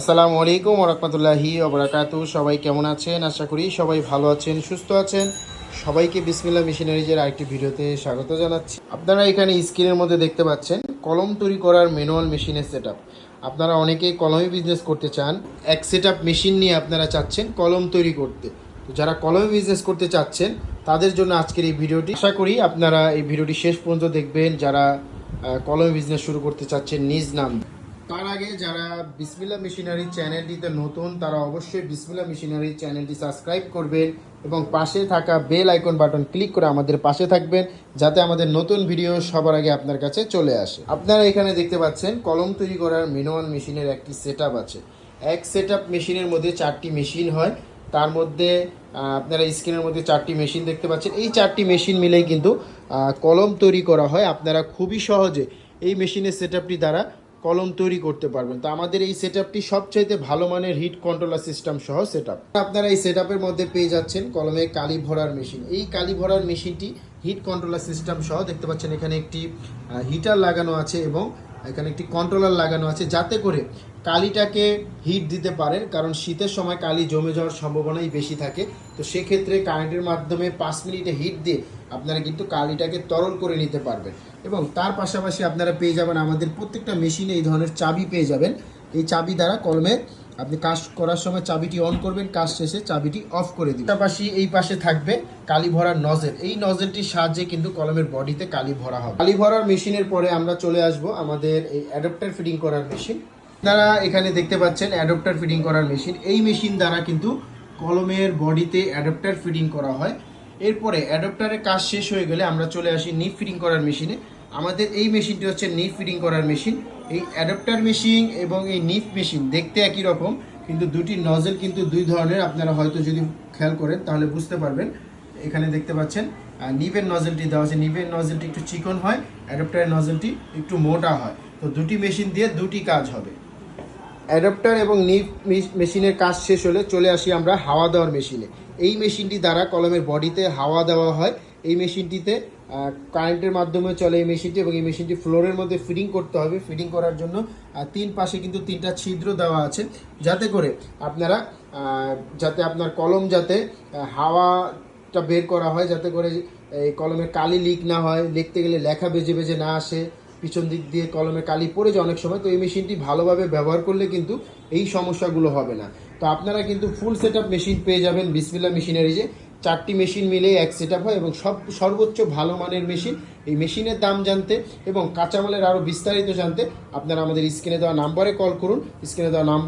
আসসালামু আলাইকুম ওরহমতুল্লাহি ওবরাকাত সবাই কেমন আছেন? আশা করি সবাই ভালো আছেন, সুস্থ আছেন। সবাইকে বিসমিল্লা মেশিনারিজের আরেকটি ভিডিওতে স্বাগত জানাচ্ছি। আপনারা এখানে স্ক্রিনের মধ্যে দেখতে পাচ্ছেন কলম তৈরি করার ম্যানুয়াল মেশিনের সেট আপনারা অনেকেই কলমে বিজনেস করতে চান, এক সেট মেশিন নিয়ে আপনারা চাচ্ছেন কলম তৈরি করতে। তো যারা কলমে বিজনেস করতে চাচ্ছেন, তাদের জন্য আজকের এই ভিডিওটি। আশা করি আপনারা এই ভিডিওটি শেষ পর্যন্ত দেখবেন, যারা কলমে বিজনেস শুরু করতে চাচ্ছেন নিজ নাম। তার আগে যারা বিসমিল্লা মেশিনারি চ্যানেলটিতে নতুন, তারা অবশ্যই বিসমিল্লা মেশিনারি চ্যানেলটি সাবস্ক্রাইব করবেন এবং পাশে থাকা বেল আইকন বাটন ক্লিক করে আমাদের পাশে থাকবেন যাতে আমাদের নতুন ভিডিও সবার আগে আপনার কাছে চলে আসে। আপনারা এখানে দেখতে পাচ্ছেন কলম তৈরি করার ম্যানুয়াল মেশিনের একটি সেট আছে। এক সেট মেশিনের মধ্যে চারটি মেশিন হয়। তার মধ্যে আপনারা স্ক্রিনের মধ্যে চারটি মেশিন দেখতে পাচ্ছেন। এই চারটি মেশিন মিলেই কিন্তু কলম তৈরি করা হয়। আপনারা খুবই সহজে এই মেশিনের সেট দ্বারা কলম তৈরি করতে পারবেন। তো আমাদের এই সেট আপটি সবচাইতে ভালো মানের হিট কন্ট্রোলার সিস্টেম সহ সেট আপনারা এই সেট মধ্যে পেয়ে যাচ্ছেন কলমে কালি ভরার মেশিন এই কালি ভরার মেশিনটি হিট কন্ট্রোলার সিস্টেম সহ দেখতে পাচ্ছেন এখানে একটি হিটার লাগানো আছে এবং এখানে একটি কন্ট্রোলার লাগানো আছে যাতে করে কালিটাকে হিট দিতে পারেন, কারণ শীতের সময় কালি জমে যাওয়ার সম্ভাবনাই বেশি থাকে। তো সেক্ষেত্রে কারেন্টের মাধ্যমে পাঁচ মিনিটে হিট দিয়ে আপনারা কিন্তু কালিটাকে তরল করে নিতে পারবেন। এবং তার পাশাপাশি আপনারা পেয়ে যাবেন আমাদের প্রত্যেকটা মেশিনে এই ধরনের চাবি পেয়ে যাবেন। এই চাবি দ্বারা কলমে আপনি কাজ করার সময় চাবিটি অন করবেন, কাজ শেষে চাবিটি অফ করে দিবেন। পাশাপাশি এই পাশে থাকবে কালি ভরার নজেল এই নজেলটির সাহায্যে কিন্তু কলমের বডিতে কালি ভরা হবে। কালি ভরার মেশিনের পরে আমরা চলে আসব আমাদের এই অ্যাডাপ্টার ফিটিং করার মেশিন আপনারা এখানে দেখতে পাচ্ছেন অ্যাডাপ্টার ফিটিং করার মেশিন এই মেশিন দ্বারা কিন্তু কলমের বডিতে অ্যাডাপ্টার ফিটিং করা হয়। এরপরে অ্যাডাপ্টারের কাজ শেষ হয়ে গেলে আমরা চলে আসি নিপ ফিটিং করার মেশিনে আমাদের এই মেশিনটি হচ্ছে নিপ ফিটিং করার মেশিন এই অ্যাডাপ্টার মেশিন এবং এই নিপ মেশিন দেখতে একই রকম, কিন্তু দুটি নজেল কিন্তু দুই ধরনের। আপনারা হয়তো যদি খেয়াল করেন তাহলে বুঝতে পারবেন। এখানে দেখতে পাচ্ছেন নিভের নজেলটি দেওয়া আছে। নিভের নজেলটি একটু চিকন হয় অ্যাডাপ্টারের নজেলটি একটু মোটা হয়। তো দুটি মেশিন দিয়ে দুটি কাজ হবে। অ্যাডাপ্টার এবং নিভ মেশিনের কাজ শেষ হলে চলে আসি আমরা হাওয়া দেওয়ার মেশিনে। এই মেশিনটি দ্বারা কলমের বডিতে হাওয়া দেওয়া হয়। এই মেশিনটিতে কারেন্টের মাধ্যমে চলে এই মেশিনটি এবং এই মেশিনটি ফ্লোরের মধ্যে ফিডিং করতে হবে। ফিডিং করার জন্য তিন পাশে কিন্তু তিনটা ছিদ্র দেওয়া আছে। যাতে করে আপনারা যাতে আপনার কলম যাতে হাওয়াটা বের করা হয়, যাতে করে এই কলমের কালি লিক না হয়। লিখতে গেলে লেখা বেজে বেজে না আসে। পিছন দিক দিয়ে কলমে কালি পড়ে যায় অনেক সময়, তো এই মেশিনটি ভালোভাবে ব্যবহার করলে কিন্তু এই সমস্যাগুলো হবে না। তো আপনারা কিন্তু ফুল সেট মেশিন পেয়ে যাবেন বিসমিল্লা মেশিনারিজে চারটি মেশিন মিলে এক সেট হয় এবং সব সর্বোচ্চ ভালো মানের মেশিন এই মেশিনের দাম জানতে এবং কাঁচামালের আরও বিস্তারিত জানতে আপনারা আমাদের স্ক্রিনে দেওয়া নাম্বারে কল করুন। স্ক্রিনে দেওয়া নাম্বার